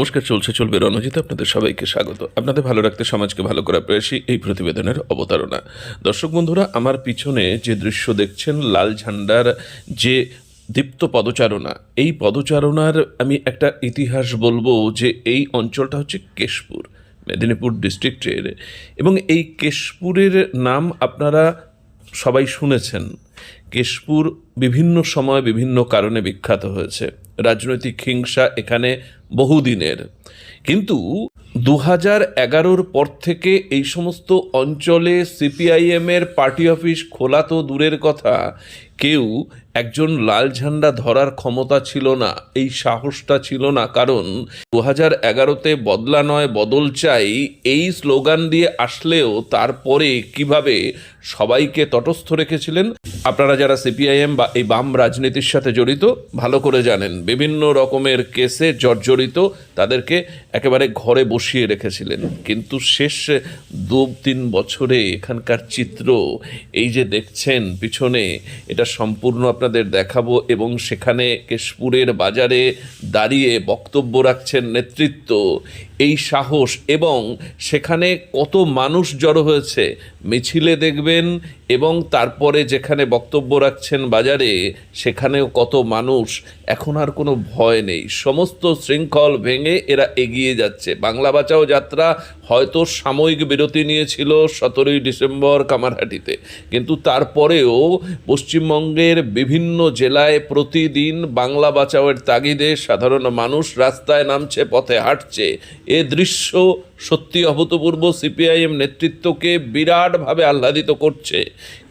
নমস্কার, চলছে, চলবে রণজিৎ, আপনাদের সবাইকে স্বাগত। আপনাদের ভালো রাখতে সমাজকে ভালো করা প্রয়াসী এই প্রতিবেদনের অবতারণা। দর্শক বন্ধুরা, আমার পিছনে যে দৃশ্য দেখছেন, লাল ঝান্ডার যে দীপ্ত পদচারণা, এই পদচারণার আমি একটা ইতিহাস বলব যে এই অঞ্চলটা হচ্ছে কেশপুর, মেদিনীপুর ডিস্ট্রিক্টের। এবং এই কেশপুরের নাম আপনারা সবাই শুনেছেন। কেশপুর বিভিন্ন সময় বিভিন্ন কারণে বিখ্যাত হয়েছে। রাজনৈতিক হিংসা এখানে বহুদিনের। কিন্তু দু হাজার এগারোর পর থেকে এই সমস্ত অঞ্চলে সিপিআইএমের পার্টি অফিস খোলা তো দূরের কথা। কেউ একজন লাল ঝান্ডা ধরার ক্ষমতা ছিল না, এই সাহসটা ছিল না, কারণ দু হাজার এগারোতে বদলা নয়, বদল চাই এই স্লোগান দিয়ে আসলেও তারপরে কীভাবে সবাইকে তটস্থ রেখেছিলেন? আপনারা যারা সিপিআইএম বা এই বাম রাজনীতির সাথে জড়িত, ভালো করে জানেন, বিভিন্ন রকমের কেসে জর্জরিত তাদেরকে একেবারে ঘরে বসিয়ে রেখেছিলেন। কিন্তু শেষ দু তিন বছরে এখানকার চিত্র, এই যে দেখছেন পিছনে, এটা সম্পূর্ণ আপনাদের দেখাবো এবং সেখানে কেশপুরের বাজারে দাঁড়িয়ে বক্তব্য রাখছেন নেতৃত্ব। এই সাহস এবং সেখানে কত মানুষ জড়ো হয়েছে মিছিলে দেখবেন এবং তারপরে যেখানে বক্তব্য রাখছেন বাজারে, সেখানেও কত মানুষ, এখন আর কোনো ভয় নেই। সমস্ত শৃঙ্খল ভেঙে এরা এগিয়ে যাচ্ছে। বাংলা বাঁচাও যাত্রা হয়তো সাময়িক বিরতি নিয়েছিল সতেরোই ডিসেম্বর কামারহাটিতে। কিন্তু তারপরেও পশ্চিমবঙ্গের বিভিন্ন জেলায় প্রতিদিন বাংলা বাঁচাওয়ের তাগিদে সাধারণ মানুষ রাস্তায় নামছে, পথে হাঁটছে। এ দৃশ্য সত্যি অভূতপূর্ব সিপিআইএম নেতৃত্বকে বিরাটভাবে আহ্লাদিত করছে।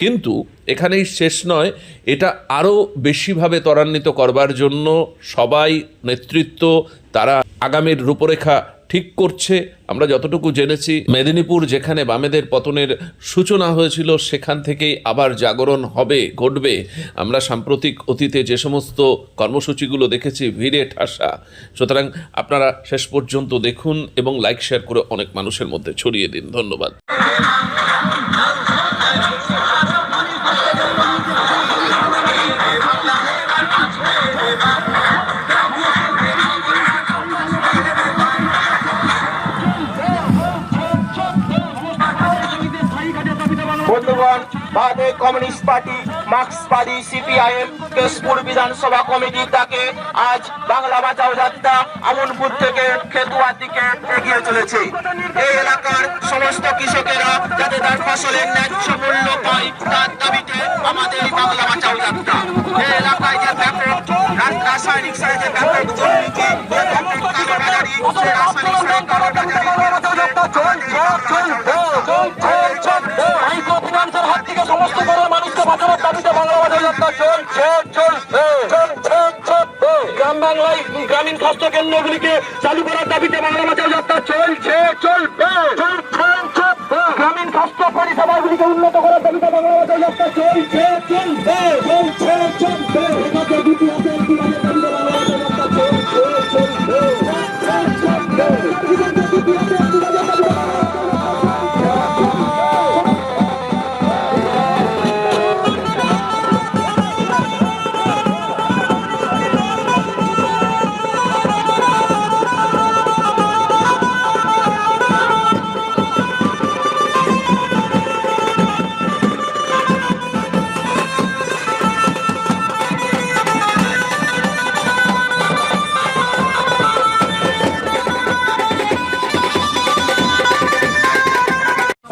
কিন্তু এখানেই শেষ নয়, এটা আরও বেশিভাবে ত্বরান্বিত করবার জন্য সবাই নেতৃত্ব, তারা আগামীর রূপরেখা ঠিক করছে। আমরা যতটুকু জেনেছি, মেদিনীপুর যেখানে বামেদের পতনের সূচনা হয়েছিল, সেখান থেকেই আবার জাগরণ হবে, ঘটবে। আমরা সাম্প্রতিক অতীতে যে সমস্ত কর্মসূচিগুলো দেখেছি, ভিড়ে ঠাসা। সুতরাং আপনারা শেষ পর্যন্ত দেখুন এবং লাইক শেয়ার করে অনেক মানুষের মধ্যে ছড়িয়ে দিন। ধন্যবাদ। ভারতের কমিউনিস্ট পার্টি, মার্ক্সবাদী সিপিআইএম কেশপুর বিধানসভা কমিটির ডাকে আজ বাংলা বাঁচাও যাত্রা আমনপুর থেকে খেতুয়ার দিকে এগিয়ে চলেছে। এই এলাকার সমস্ত কৃষকেরা যাতে তার ফসলের ন্যায্য মূল্য পায়, তার দাবিতে আমাদের বাংলা বাঁচাও যাত্রা। এই এলাকায় যে ব্যাপক রাসায়নিক সারে যে ব্যাপক দুর্নীতি গ্রামীণ স্বাস্থ্য কেন্দ্রগুলিকে চালু করার দাবিতে বাংলা বাজার যাত্রা চলছে, চলবে। গ্রামীণ স্বাস্থ্য পরিষেবাগুলিকে উন্নত করার দাবিতে বাংলা বাজার যাত্রা চলছে, চলবে চলছে, চলবে। চলবে চলবে।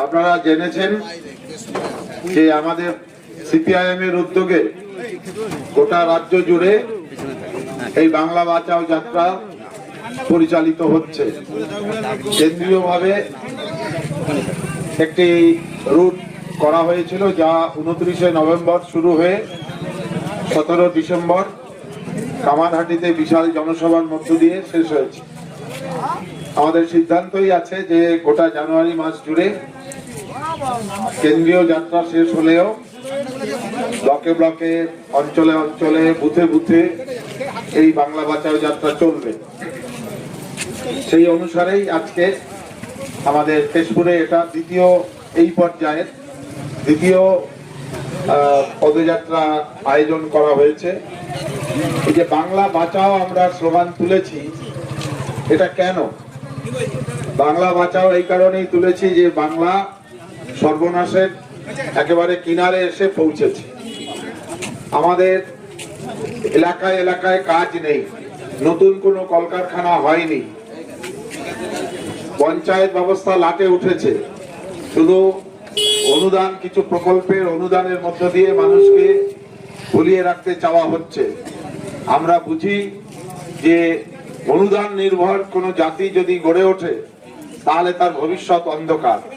আপনারা জেনেছেন যে আমাদের সিপিআইএম এর উদ্যোগে গোটা রাজ্য জুড়ে এই বাংলা বাঁচাও যাত্রা পরিচালিত হচ্ছে। কেন্দ্রীয়ভাবে একটি রুট করা হয়েছিল যা উনত্রিশে নভেম্বর শুরু হয়ে সতেরো ডিসেম্বর কামারহাটিতে বিশাল জনসভার মধ্য দিয়ে শেষ হয়েছে। আমাদের সিদ্ধান্তই আছে যে গোটা জানুয়ারি মাস জুড়ে কেন্দ্রীয় যাত্রা শেষ হলেও ব্লকে ব্লকে, অঞ্চলে অঞ্চলে, বুথে বুথে এই বাংলা বাঁচাও যাত্রা চলবে। সেই অনুসারেই আজকে আমাদের কেশপুরে এটা দ্বিতীয় এই পর্যায়ের দ্বিতীয় পদযাত্রা আয়োজন করা হয়েছে। এই যে বাংলা বাঁচাও আমরা স্লোগান তুলেছি, এটা কেন? বাংলা বাঁচাও এই কারণেই তুলেছি যে বাংলা সর্বনাশের একেবারে কিনারে এসে পৌঁছেছে। আমাদের এলাকায় এলাকায় কাজ নেই। নতুন কোনো কলকারখানা হয়নি। পঞ্চায়েত ব্যবস্থা লাটে উঠেছে। শুধু অনুদান, কিছু প্রকল্পের অনুদানের মধ্য দিয়ে মানুষকে ভুলিয়ে রাখতে চাওয়া হচ্ছে। আমরা বুঝি যে অনুদান নির্ভর কোনো জাতি যদি গড়ে ওঠে, তাহলে তার ভবিষ্যৎ অন্ধকার।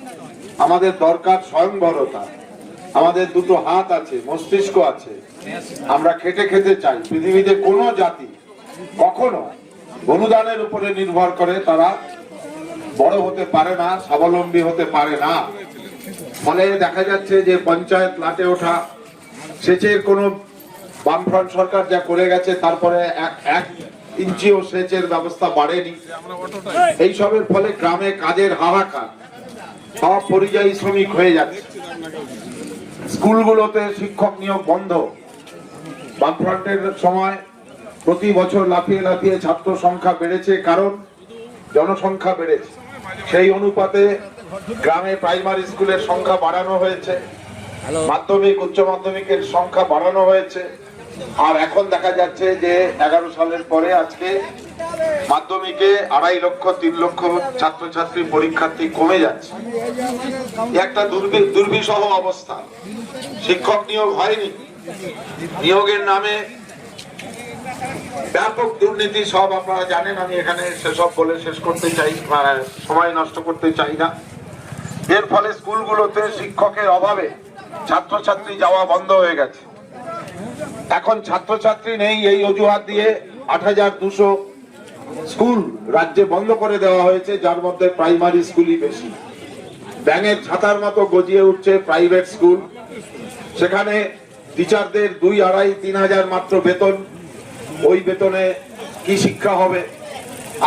আমাদের দরকার স্বয়ংবরতা। আমাদের দুটো হাত আছে মস্তিষ্ক আছে। আমরা খেটে খেতে চাই। পৃথিবীতে কোনো জাতি কখনো অনুদানের উপরে নির্ভর করে তারা বড় হতে পারে না স্বাবলম্বী হতে পারে না। ফলে দেখা যাচ্ছে যে পঞ্চায়েত লাটে ওঠা সেচের কোনো বামফ্রন্ট সরকার যা করে গেছে তারপরে এক- এক ইঞ্চিও সেচের ব্যবস্থা বাড়েনি। এইসবের ফলে গ্রামে কাজের হাহাকার। সব পরিযায়ী শ্রমিক হয়ে যাচ্ছে। স্কুলগুলোতে শিক্ষক নিয়োগ বন্ধ। বামফ্রন্টের সময় প্রতি বছর লাফিয়ে লাফিয়ে ছাত্র সংখ্যা বেড়েছে কারণ জনসংখ্যা বেড়েছে। সেই অনুপাতে গ্রামে প্রাইমারি স্কুলের সংখ্যা বাড়ানো হয়েছে। মাধ্যমিক উচ্চ মাধ্যমিকের সংখ্যা বাড়ানো হয়েছে। আর এখন দেখা যাচ্ছে যে এগারো সালের পরে আজকে মাধ্যমিকে আড়াই লক্ষ, তিন লক্ষ ছাত্রছাত্রী পরীক্ষার্থী কমে যাচ্ছে। একটা দুর্বি, দুর্বিষহ অবস্থা। শিক্ষক নিয়োগ হয়নি। নিয়োগের নামে ব্যাপক দুর্নীতি, সব আপনারা জানেন, আমি এখানে সেসব বলে শেষ করতে চাই সময় নষ্ট করতে চাই না। এর ফলে স্কুলগুলোতে শিক্ষকের অভাবে ছাত্রছাত্রী যাওয়া বন্ধ হয়ে গেছে। এখন ছাত্রছাত্রী নেই এই অজুহাত দিয়ে আট স্কুল রাজ্যে বন্ধ করে দেওয়া হয়েছে, যার মধ্যে প্রাইমারি স্কুলই বেশি। ব্যাঙের ছাতার মতো গজিয়ে উঠছে প্রাইভেট স্কুল। সেখানে টিচারদের দুই আড়াই, তিন হাজার মাত্র বেতন। ওই বেতনে কি শিক্ষা হবে?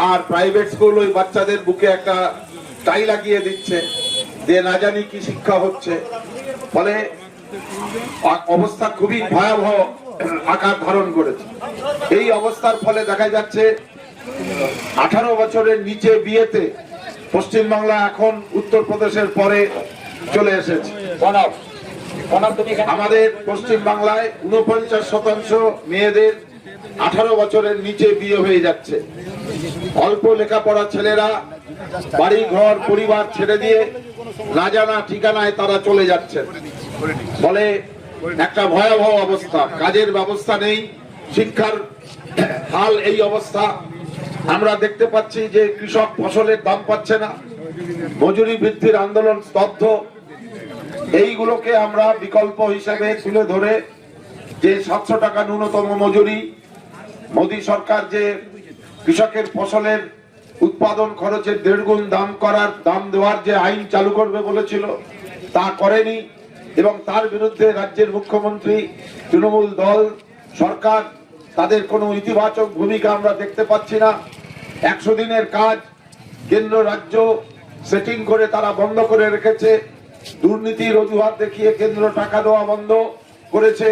আর প্রাইভেট স্কুল ওই বাচ্চাদের বুকে একটা টাই লাগিয়ে দিচ্ছে যে না জানি কি শিক্ষা হচ্ছে। ফলে অবস্থা খুবই ভয়াবহ। আকার ধারণ করেছে। এই অবস্থার ফলে দেখা যাচ্ছে আঠারো বছরের নিচে বিয়েতে পশ্চিমবাংলা এখন উত্তরপ্রদেশের পরে চলে এসেছে। আমাদের পশ্চিম বাংলায় উনপঞ্চাশ শতাংশ মেয়েদের আঠারো বছরের নিচে বিয়ে হয়ে যাচ্ছে। অল্প লেখাপড়া ছেলেরা বাড়ি ঘর পরিবার ছেড়ে দিয়ে না জানা ঠিকানায় তারা চলে যাচ্ছেন। ফলে একটা ভয়াবহ অবস্থা। কাজের ব্যবস্থা নেই, শিক্ষার হাল এই অবস্থা। আমরা দেখতে পাচ্ছি যে কৃষক ফসলের দাম পাচ্ছে না, মজুরি বৃদ্ধির আন্দোলন স্তব্ধ। এইগুলোকে আমরা বিকল্প হিসেবে তুলে ধরে যে সাতশো টাকা ন্যূনতম মজুরি, মোদী সরকার যে কৃষকের ফসলের উৎপাদন খরচের দেড় গুণ দাম করার, দাম দেওয়ার যে আইন চালু করবে বলেছিল, তা করেনি। এবং তার বিরুদ্ধে রাজ্যের মুখ্যমন্ত্রী, তৃণমূল দল, সরকার, তাদের কোনো ইতিবাচক ভূমিকা আমরা দেখতে পাচ্ছি না। একশো দিনের কাজ কেন্দ্র, রাজ্য সেটিং করে তারা বন্ধ করে রেখেছে। দুর্নীতির অজুহাত দেখিয়ে কেন্দ্র টাকা দেওয়া বন্ধ করেছে।